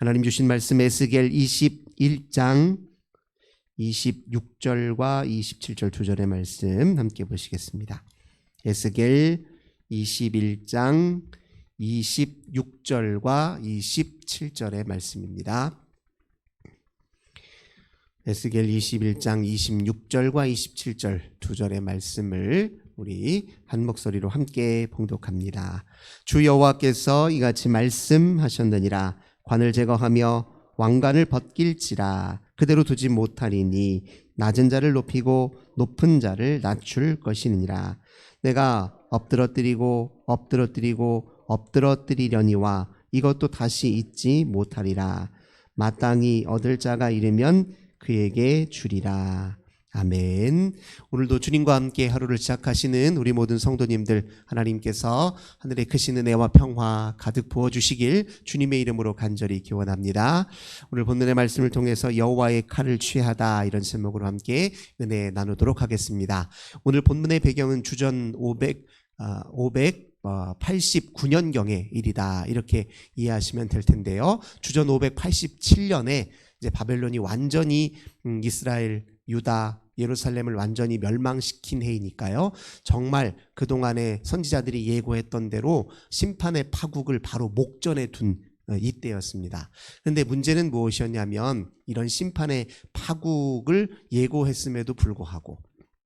하나님 주신 말씀 에스겔 21장 26절과 27절 두 절의 말씀 함께 보시겠습니다. 에스겔 21장 26절과 27절의 말씀입니다. 에스겔 21장 26절과 27절 두 절의 말씀을 우리 한 목소리로 함께 봉독합니다. 주 여호와께서 이같이 말씀하셨느니라 관을 제거하며 왕관을 벗길지라. 그대로 두지 못하리니 낮은 자를 높이고 높은 자를 낮출 것이니라. 내가 엎드러뜨리고 엎드러뜨리고 엎드러뜨리려니와 이것도 다시 잊지 못하리라. 마땅히 얻을 자가 이르면 그에게 주리라 아멘. 오늘도 주님과 함께 하루를 시작하시는 우리 모든 성도님들 하나님께서 하늘의 크신 은혜와 평화 가득 부어 주시길 주님의 이름으로 간절히 기원합니다. 오늘 본문의 말씀을 통해서 여호와의 칼을 취하다 이런 제목으로 함께 은혜 나누도록 하겠습니다. 오늘 본문의 배경은 주전 500 아, 500 89년 경의 일이다. 이렇게 이해하시면 될 텐데요. 주전 587년에 이제 바벨론이 완전히 음, 이스라엘 유다, 예루살렘을 완전히 멸망시킨 해이니까요. 정말 그동안에 선지자들이 예고했던 대로 심판의 파국을 바로 목전에 둔 어, 이때였습니다. 그런데 문제는 무엇이었냐면 이런 심판의 파국을 예고했음에도 불구하고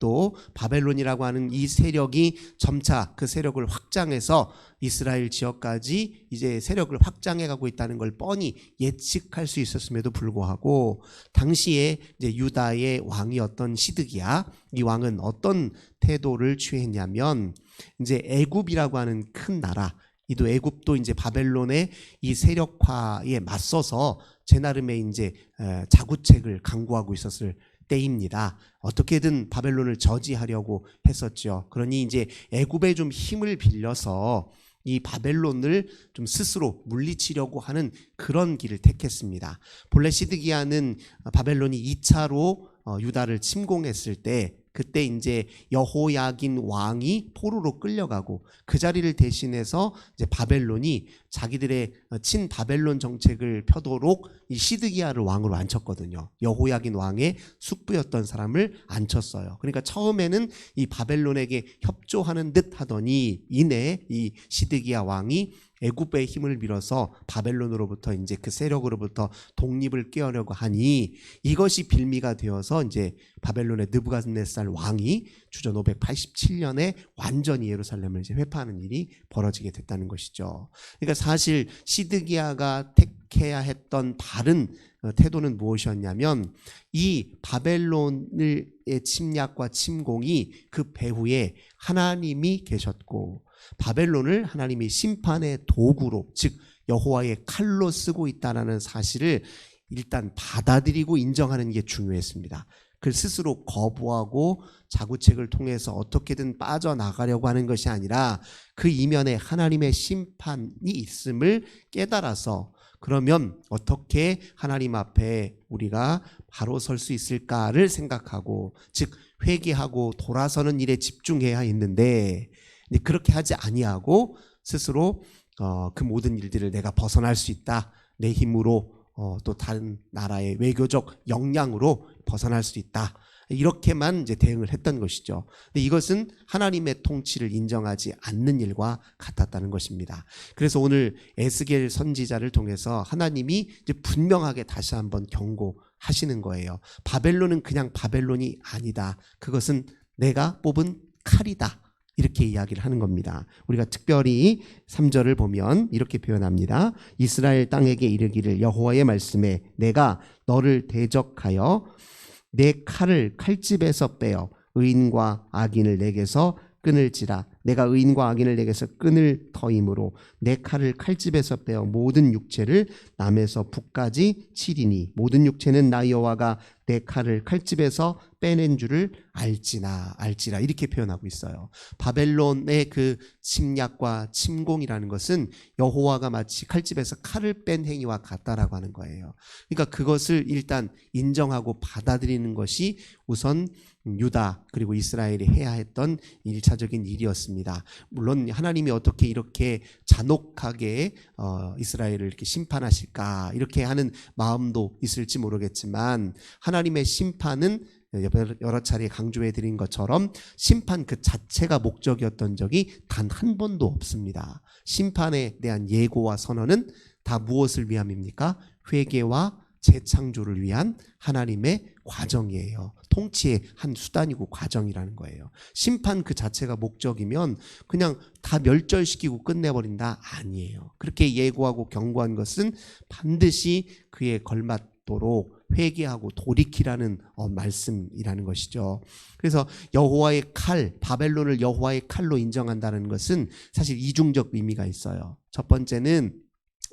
또 바벨론이라고 하는 이 세력이 점차 그 세력을 확장해서 이스라엘 지역까지 이제 세력을 확장해 가고 있다는 걸 뻔히 예측할 수 있었음에도 불구하고 당시에 이제 유다의 왕이었던 시드기야 이 왕은 어떤 태도를 취했냐면 이제 애굽이라고 하는 큰 나라 이도 애굽도 이제 바벨론의 이 세력화에 맞서서 제 나름의 이제 에, 자구책을 강구하고 있었을 때입니다. 어떻게든 바벨론을 저지하려고 했었죠. 그러니 이제 애굽에 좀 힘을 빌려서 이 바벨론을 좀 스스로 물리치려고 하는 그런 길을 택했습니다. 본래 시드기야는 바벨론이 2차로 어, 유다를 침공했을 때 그때 이제 여호야긴 왕이 포로로 끌려가고 그 자리를 대신해서 이제 바벨론이 자기들의 어, 친 바벨론 정책을 펴도록 이 시드기야를 왕으로 앉혔거든요. 여호야긴 왕의 숙부였던 사람을 앉혔어요. 그러니까 처음에는 이 바벨론에게 협조하는 듯 하더니 이내 이 시드기야 왕이 애굽의 힘을 빌어서 바벨론으로부터 이제 그 세력으로부터 독립을 깨우려고 하니 이것이 빌미가 되어서 이제 바벨론의 느부갓네살 왕이 주전 587년에 완전히 예루살렘을 이제 회파하는 일이 벌어지게 됐다는 것이죠. 그러니까 사실 시드기야가 택해야 했던 바른 어, 태도는 무엇이었냐면 이 바벨론의 침략과 침공이 그 배후에 하나님이 계셨고 바벨론을 하나님이 심판의 도구로 즉 여호와의 칼로 쓰고 있다라는 사실을 일단 받아들이고 인정하는 게 중요했습니다. 그 스스로 거부하고 자구책을 통해서 어떻게든 빠져나가려고 하는 것이 아니라 그 이면에 하나님의 심판이 있음을 깨달아서 그러면 어떻게 하나님 앞에 우리가 바로 설 수 있을까를 생각하고 즉 회개하고 돌아서는 일에 집중해야 했는데 그렇게 하지 아니하고 스스로 어, 그 모든 일들을 내가 벗어날 수 있다 내 힘으로 어, 또 다른 나라의 외교적 역량으로 벗어날 수 있다. 이렇게만 이제 대응을 했던 것이죠. 근데 이것은 하나님의 통치를 인정하지 않는 일과 같았다는 것입니다. 그래서 오늘 에스겔 선지자를 통해서 하나님이 이제 분명하게 다시 한번 경고하시는 거예요. 바벨론은 그냥 바벨론이 아니다. 그것은 내가 뽑은 칼이다. 이렇게 이야기를 하는 겁니다. 우리가 특별히 3절을 보면 이렇게 표현합니다. 이스라엘 땅에게 이르기를 여호와의 말씀에 내가 너를 대적하여 내 칼을 칼집에서 빼어 의인과 악인을 내게서 끊을지라 내가 의인과 악인을 내게서 끊을 터이므로 내 칼을 칼집에서 빼어 모든 육체를 남에서 북까지 치리니 모든 육체는 나 여호와가 내 칼을 칼집에서 빼낸 줄을 알지나 알지라 이렇게 표현하고 있어요. 바벨론의 그 침략과 침공이라는 것은 여호와가 마치 칼집에서 칼을 뺀 행위와 같다라고 하는 거예요. 그러니까 그것을 일단 인정하고 받아들이는 것이 우선 유다 그리고 이스라엘이 해야 했던 일차적인 일이었습니다. 물론 하나님이 어떻게 이렇게 잔혹하게 어, 이스라엘을 이렇게 심판하실까 이렇게 하는 마음도 있을지 모르겠지만 하나 님의 심판은 여러 차례 강조해 드린 것처럼 심판 그 자체가 목적이었던 적이 단 한 번도 없습니다. 심판에 대한 예고와 선언은 다 무엇을 위함입니까? 회개와 재창조를 위한 하나님의 과정이에요. 통치의 한 수단이고 과정이라는 거예요. 심판 그 자체가 목적이면 그냥 다 멸절시키고 끝내버린다? 아니에요. 그렇게 예고하고 경고한 것은 반드시 그에 걸맞도록 회개하고 돌이키라는 어, 말씀이라는 것이죠. 그래서 여호와의 칼, 바벨론을 여호와의 칼로 인정한다는 것은 사실 이중적 의미가 있어요. 첫 번째는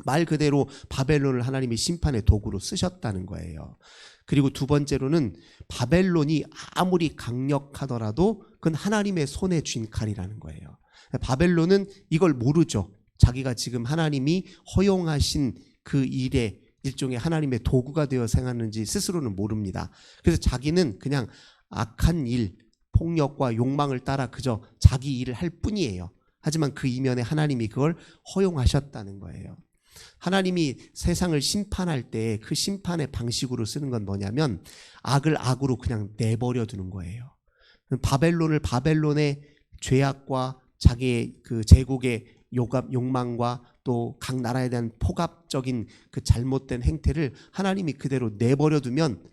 말 그대로 바벨론을 하나님이 심판의 도구로 쓰셨다는 거예요. 그리고 두 번째로는 바벨론이 아무리 강력하더라도 그건 하나님의 손에 쥔 칼이라는 거예요. 바벨론은 이걸 모르죠. 자기가 지금 하나님이 허용하신 그 일에 일종의 하나님의 도구가 되어 생하는지 스스로는 모릅니다. 그래서 자기는 그냥 악한 일, 폭력과 욕망을 따라 그저 자기 일을 할 뿐이에요. 하지만 그 이면에 하나님이 그걸 허용하셨다는 거예요. 하나님이 세상을 심판할 때 그 심판의 방식으로 쓰는 건 뭐냐면 악을 악으로 그냥 내버려 두는 거예요. 바벨론을 바벨론의 죄악과 자기의 그 제국의 욕압, 욕망과 또 각 나라에 대한 포갑적인 그 잘못된 행태를 하나님이 그대로 내버려 두면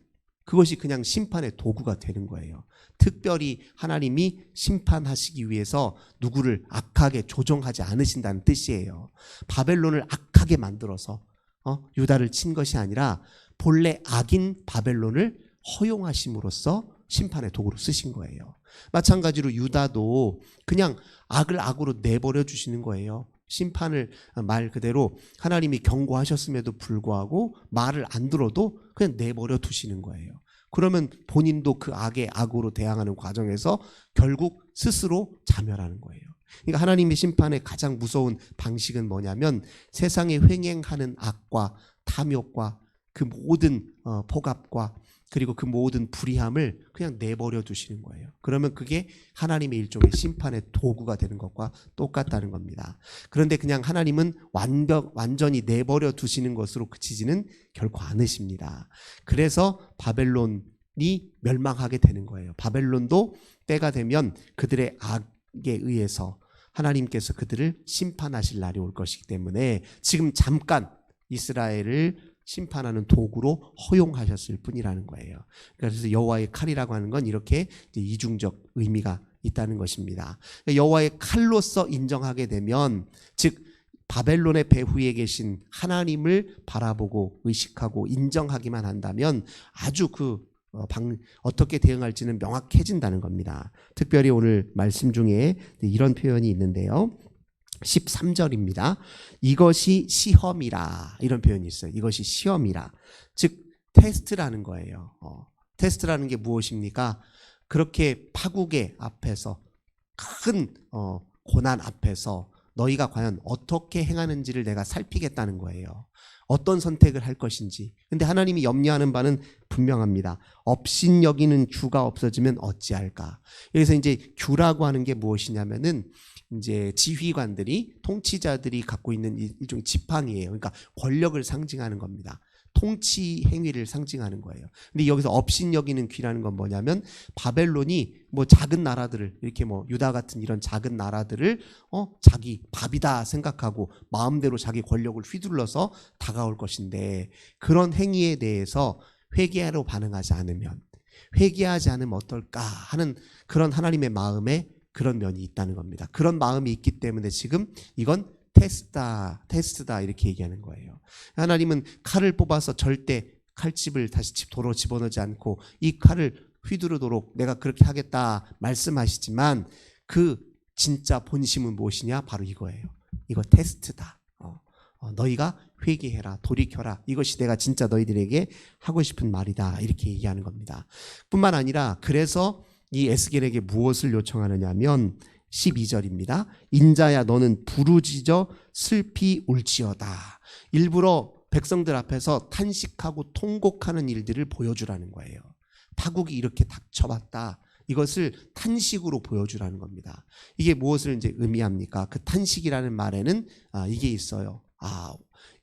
그것이 그냥 심판의 도구가 되는 거예요. 특별히 하나님이 심판하시기 위해서 누구를 악하게 조종하지 않으신다는 뜻이에요. 바벨론을 악하게 만들어서 어? 유다를 친 것이 아니라 본래 악인 바벨론을 허용하심으로써 심판의 도구로 쓰신 거예요. 마찬가지로 유다도 그냥 악을 악으로 내버려 주시는 거예요. 심판을 말 그대로 하나님이 경고하셨음에도 불구하고 말을 안 들어도 그냥 내버려 두시는 거예요. 그러면 본인도 그 악의 악으로 대항하는 과정에서 결국 스스로 자멸하는 거예요. 그러니까 하나님의 심판의 가장 무서운 방식은 뭐냐면 세상에 횡행하는 악과 탐욕과 그 모든 어, 포갑과 그리고 그 모든 불의함을 그냥 내버려 두시는 거예요. 그러면 그게 하나님의 일종의 심판의 도구가 되는 것과 똑같다는 겁니다. 그런데 그냥 하나님은 완벽, 완전히 내버려 두시는 것으로 그치지는 결코 않으십니다. 그래서 바벨론이 멸망하게 되는 거예요. 바벨론도 때가 되면 그들의 악에 의해서 하나님께서 그들을 심판하실 날이 올 것이기 때문에 지금 잠깐 이스라엘을 심판하는 도구로 허용하셨을 뿐이라는 거예요. 그래서 여호와의 칼이라고 하는 건 이렇게 이중적 의미가 있다는 것입니다. 여호와의 칼로서 인정하게 되면 즉 바벨론의 배후에 계신 하나님을 바라보고 의식하고 인정하기만 한다면 아주 그 어, 방, 어떻게 대응할지는 명확해진다는 겁니다. 특별히 오늘 말씀 중에 이런 표현이 있는데요. 13절입니다. 이것이 시험이라 이런 표현이 있어요. 이것이 시험이라 즉 테스트라는 거예요. 어, 테스트라는 게 무엇입니까? 그렇게 파국의 앞에서 큰 어, 고난 앞에서 너희가 과연 어떻게 행하는지를 내가 살피겠다는 거예요. 어떤 선택을 할 것인지. 근데 하나님이 염려하는 바는 분명합니다. 업신 여기는 주가 없어지면 어찌할까? 여기서 이제 주라고 하는 게 무엇이냐면은 이제 지휘관들이 통치자들이 갖고 있는 일종의 지팡이에요. 그러니까 권력을 상징하는 겁니다. 통치 행위를 상징하는 거예요. 근데 여기서 업신 여기는 귀라는 건 뭐냐면 바벨론이 뭐 작은 나라들을 이렇게 뭐 유다 같은 이런 작은 나라들을 어 자기 밥이다 생각하고 마음대로 자기 권력을 휘둘러서 다가올 것인데 그런 행위에 대해서 회개하러 반응하지 않으면 회개하지 않으면 어떨까 하는 그런 하나님의 마음에 그런 면이 있다는 겁니다. 그런 마음이 있기 때문에 지금 이건 테스트다, 테스트다 이렇게 얘기하는 거예요. 하나님은 칼을 뽑아서 절대 칼집을 다시 도로 집어넣지 않고 이 칼을 휘두르도록 내가 그렇게 하겠다 말씀하시지만 그 진짜 본심은 무엇이냐? 바로 이거예요. 이거 테스트다. 어, 어, 너희가 회개해라, 돌이켜라. 이것이 내가 진짜 너희들에게 하고 싶은 말이다. 이렇게 얘기하는 겁니다. 뿐만 아니라 그래서 이 에스겔에게 무엇을 요청하느냐면 12절입니다. 인자야 너는 부르짖어 슬피 울지어다. 일부러 백성들 앞에서 탄식하고 통곡하는 일들을 보여주라는 거예요. 파국이 이렇게 닥쳐왔다. 이것을 탄식으로 보여주라는 겁니다. 이게 무엇을 이제 의미합니까? 그 탄식이라는 말에는 아, 이게 있어요. 아,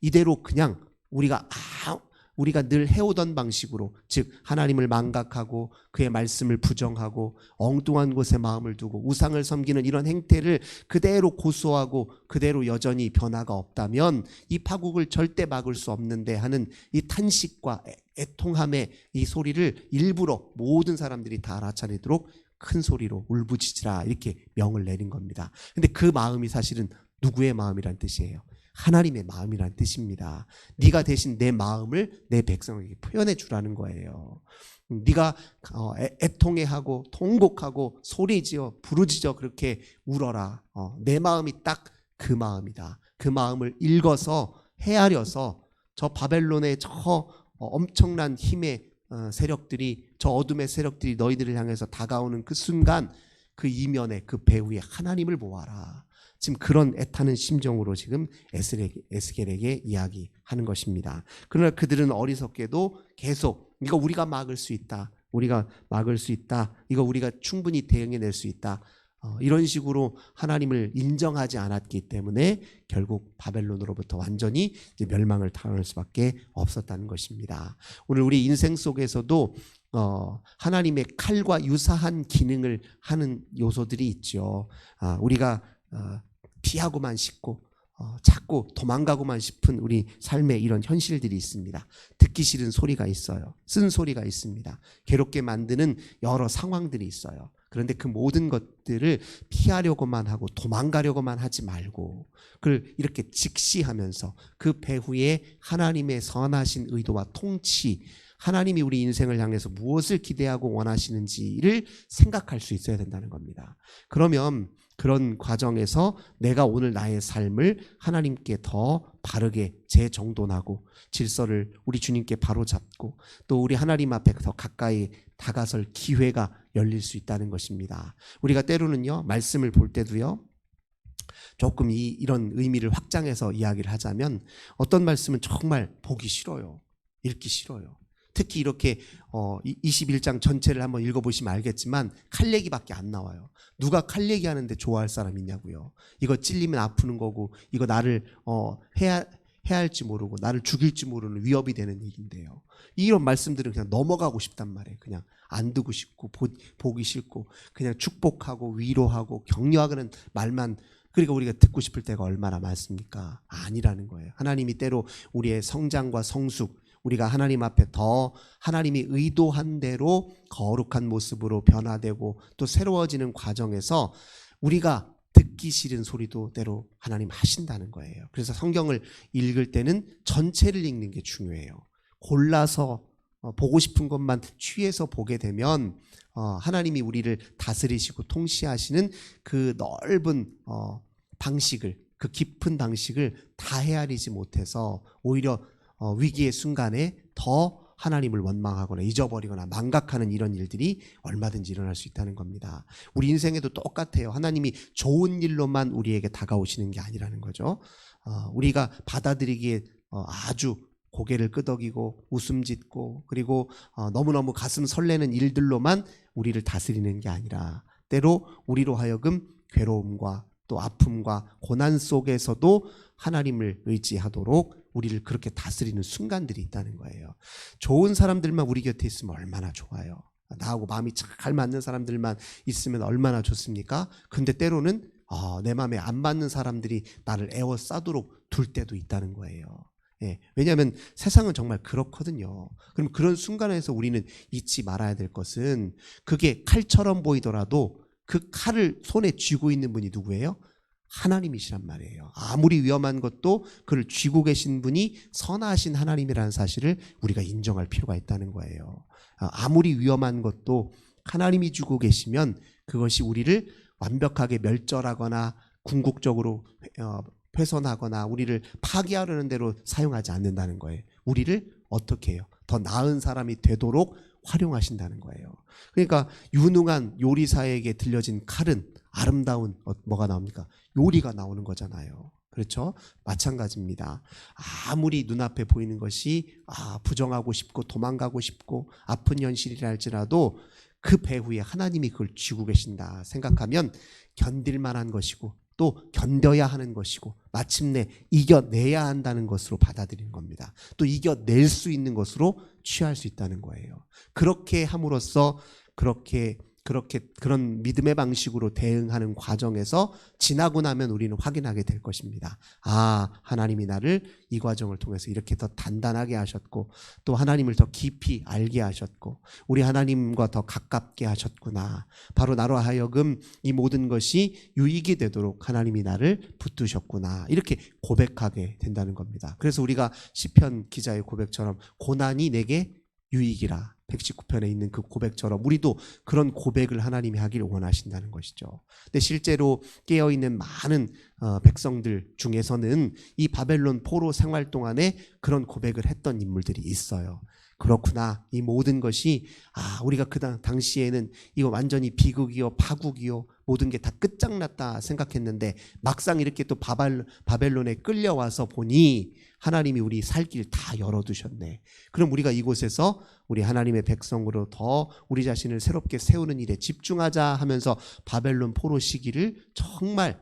이대로 그냥 우리가 아, 우리가 늘 해오던 방식으로 즉 하나님을 망각하고 그의 말씀을 부정하고 엉뚱한 곳에 마음을 두고 우상을 섬기는 이런 행태를 그대로 고수하고 그대로 여전히 변화가 없다면 이 파국을 절대 막을 수 없는데 하는 이 탄식과 애- 애통함의 이 소리를 일부러 모든 사람들이 다 알아차리도록 큰 소리로 울부짖으라 이렇게 명을 내린 겁니다. 근데 그 마음이 사실은 누구의 마음이란 뜻이에요? 하나님의 마음이란 뜻입니다. 네가 대신 내 마음을 내 백성에게 표현해 주라는 거예요. 네가 어, 애- 애통해하고 통곡하고 소리지어 부르짖어 그렇게 울어라. 어, 내 마음이 딱 그 마음이다. 그 마음을 읽어서 헤아려서 저 바벨론의 저 어, 엄청난 힘의 어, 세력들이 저 어둠의 세력들이 너희들을 향해서 다가오는 그 순간 그 이면에 그 배후에 하나님을 보아라. 지금 그런 애타는 심정으로 지금 에스겔에게, 이야기하는 것입니다. 그러나 그들은 어리석게도 계속 이거 우리가 막을 수 있다. 우리가 막을 수 있다. 이거 우리가 충분히 대응해 낼 수 있다. 어, 이런 식으로 하나님을 인정하지 않았기 때문에 결국 바벨론으로부터 완전히 멸망을 당할 수밖에 없었다는 것입니다. 오늘 우리 인생 속에서도 어, 하나님의 칼과 유사한 기능을 하는 요소들이 있죠. 아, 우리가 어, 피하고만 싶고 어, 자꾸 도망가고만 싶은 우리 삶의 이런 현실들이 있습니다. 듣기 싫은 소리가 있어요. 쓴 소리가 있습니다. 괴롭게 만드는 여러 상황들이 있어요. 그런데 그 모든 것들을 피하려고만 하고 도망가려고만 하지 말고 그걸 이렇게 직시하면서 그 배후에 하나님의 선하신 의도와 통치 하나님이 우리 인생을 향해서 무엇을 기대하고 원하시는지를 생각할 수 있어야 된다는 겁니다. 그러면 그런 과정에서 내가 오늘 나의 삶을 하나님께 더 바르게 재정돈하고 질서를 우리 주님께 바로 잡고 또 우리 하나님 앞에 더 가까이 다가설 기회가 열릴 수 있다는 것입니다. 우리가 때로는요, 말씀을 볼 때도요, 조금 이, 이런 의미를 확장해서 이야기를 하자면 어떤 말씀은 정말 보기 싫어요. 읽기 싫어요. 특히 이렇게 어, 21장 전체를 한번 읽어보시면 알겠지만 칼 얘기밖에 안 나와요. 누가 칼 얘기하는데 좋아할 사람 있냐고요. 이거 찔리면 아프는 거고 이거 나를 어, 해야 해야 할지 모르고 나를 죽일지 모르는 위협이 되는 얘기인데요. 이런 말씀들은 그냥 넘어가고 싶단 말이에요. 그냥 안 두고 싶고 보, 보기 싫고 그냥 축복하고 위로하고 격려하는 말만 그러니까 우리가 듣고 싶을 때가 얼마나 많습니까? 아니라는 거예요. 하나님이 때로 우리의 성장과 성숙 우리가 하나님 앞에 더 하나님이 의도한 대로 거룩한 모습으로 변화되고 또 새로워지는 과정에서 우리가 듣기 싫은 소리도 때로 하나님 하신다는 거예요. 그래서 성경을 읽을 때는 전체를 읽는 게 중요해요. 골라서 어, 보고 싶은 것만 취해서 보게 되면 어, 하나님이 우리를 다스리시고 통치하시는 그 넓은 어, 방식을 그 깊은 방식을 다 헤아리지 못해서 오히려 어, 위기의 순간에 더 하나님을 원망하거나 잊어버리거나 망각하는 이런 일들이 얼마든지 일어날 수 있다는 겁니다. 우리 인생에도 똑같아요. 하나님이 좋은 일로만 우리에게 다가오시는 게 아니라는 거죠. 어, 우리가 받아들이기에 어, 아주 고개를 끄덕이고 웃음 짓고 그리고 어, 너무너무 가슴 설레는 일들로만 우리를 다스리는 게 아니라 때로 우리로 하여금 괴로움과 또 아픔과 고난 속에서도 하나님을 의지하도록 우리를 그렇게 다스리는 순간들이 있다는 거예요. 좋은 사람들만 우리 곁에 있으면 얼마나 좋아요. 나하고 마음이 잘 맞는 사람들만 있으면 얼마나 좋습니까? 근데 때로는 어, 내 마음에 안 맞는 사람들이 나를 애워싸도록 둘 때도 있다는 거예요. 예, 왜냐하면 세상은 정말 그렇거든요. 그럼 그런 순간에서 우리는 잊지 말아야 될 것은 그게 칼처럼 보이더라도 그 칼을 손에 쥐고 있는 분이 누구예요? 하나님이시란 말이에요. 아무리 위험한 것도 그를 쥐고 계신 분이 선하신 하나님이라는 사실을 우리가 인정할 필요가 있다는 거예요. 아, 아무리 위험한 것도 하나님이 주고 계시면 그것이 우리를 완벽하게 멸절하거나 궁극적으로 어, 훼손하거나 우리를 파괴하려는 대로 사용하지 않는다는 거예요. 우리를 어떻게 해요? 더 나은 사람이 되도록 활용하신다는 거예요. 그러니까 유능한 요리사에게 들려진 칼은 아름다운 어, 뭐가 나옵니까? 요리가 나오는 거잖아요. 그렇죠? 마찬가지입니다. 아무리 눈앞에 보이는 것이 아, 부정하고 싶고 도망가고 싶고 아픈 현실이라 할지라도 그 배후에 하나님이 그걸 쥐고 계신다 생각하면 견딜 만한 것이고 또 견뎌야 하는 것이고 마침내 이겨내야 한다는 것으로 받아들이는 겁니다. 또 이겨낼 수 있는 것으로 취할 수 있다는 거예요. 그렇게 함으로써 그렇게 그렇게 그런 믿음의 방식으로 대응하는 과정에서 지나고 나면 우리는 확인하게 될 것입니다. 아, 하나님이 나를 이 과정을 통해서 이렇게 더 단단하게 하셨고 또 하나님을 더 깊이 알게 하셨고 우리 하나님과 더 가깝게 하셨구나. 바로 나로 하여금 이 모든 것이 유익이 되도록 하나님이 나를 붙드셨구나. 이렇게 고백하게 된다는 겁니다. 그래서 우리가 시편 기자의 고백처럼 고난이 내게 유익이라 119편에 있는 그 고백처럼 우리도 그런 고백을 하나님이 하기를 원하신다는 것이죠. 근데 실제로 깨어 있는 많은 어, 백성들 중에서는 이 바벨론 포로 생활 동안에 그런 고백을 했던 인물들이 있어요. 그렇구나. 이 모든 것이 아 우리가 그 당- 당시에는 이거 완전히 비극이요 파국이요 모든 게 다 끝장났다 생각했는데 막상 이렇게 또 바벨, 바벨론에 끌려와서 보니 하나님이 우리 살 길 다 열어두셨네. 그럼 우리가 이곳에서 우리 하나님의 백성으로 더 우리 자신을 새롭게 세우는 일에 집중하자 하면서 바벨론 포로 시기를 정말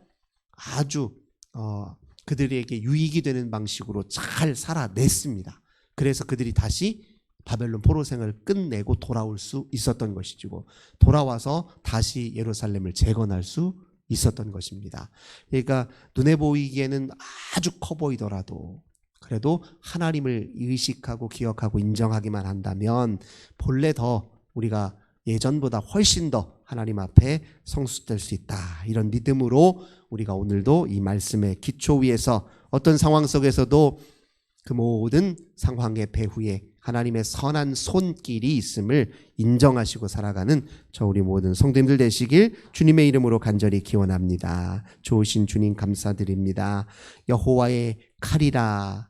아주 어, 그들에게 유익이 되는 방식으로 잘 살아냈습니다. 그래서 그들이 다시 바벨론 포로 생을 끝내고 돌아올 수 있었던 것이고 돌아와서 다시 예루살렘을 재건할 수 있었던 것입니다. 그러니까 눈에 보이기에는 아주 커 보이더라도 그래도 하나님을 의식하고 기억하고 인정하기만 한다면 본래 더 우리가 예전보다 훨씬 더 하나님 앞에 성숙될 수 있다. 이런 믿음으로 우리가 오늘도 이 말씀의 기초 위에서 어떤 상황 속에서도 그 모든 상황의 배후에 하나님의 선한 손길이 있음을 인정하시고 살아가는 저 우리 모든 성도님들 되시길 주님의 이름으로 간절히 기원합니다. 좋으신 주님 감사드립니다. 여호와의 칼이라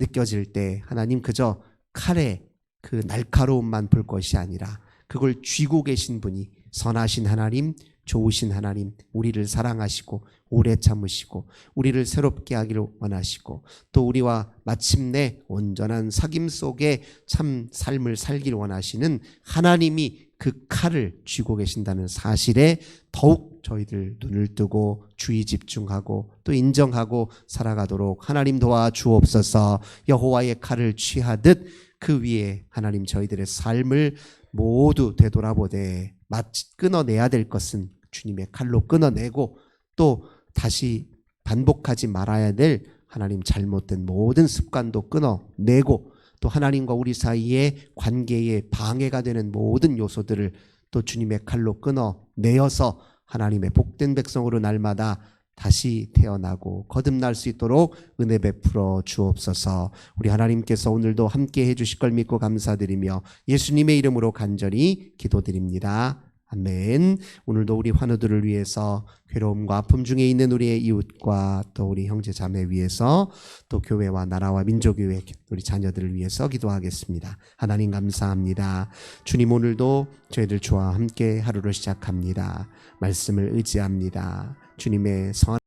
느껴질 때 하나님 그저 칼의 그 날카로움만 볼 것이 아니라 그걸 쥐고 계신 분이 선하신 하나님, 좋으신 하나님, 우리를 사랑하시고 오래 참으시고 우리를 새롭게 하기를 원하시고 또 우리와 마침내 온전한 사귐 속에 참 삶을 살기를 원하시는 하나님이 그 칼을 쥐고 계신다는 사실에 더욱 저희들 눈을 뜨고 주의 집중하고 또 인정하고 살아가도록 하나님 도와 주옵소서. 여호와의 칼을 취하듯 그 위에 하나님 저희들의 삶을 모두 되돌아보되 마치 끊어내야 될 것은 주님의 칼로 끊어내고 또 다시 반복하지 말아야 될 하나님 잘못된 모든 습관도 끊어내고 또 하나님과 우리 사이의 관계에 방해가 되는 모든 요소들을 또 주님의 칼로 끊어내어서 하나님의 복된 백성으로 날마다 다시 태어나고 거듭날 수 있도록 은혜 베풀어 주옵소서. 우리 하나님께서 오늘도 함께 해주실 걸 믿고 감사드리며 예수님의 이름으로 간절히 기도드립니다. 아멘. 오늘도 우리 환우들을 위해서 괴로움과 아픔 중에 있는 우리의 이웃과 또 우리 형제 자매 위해서 또 교회와 나라와 민족교회 우리 자녀들을 위해서 기도하겠습니다. 하나님 감사합니다. 주님 오늘도 저희들 주와 함께 하루를 시작합니다. 말씀을 의지합니다. 주님의 선한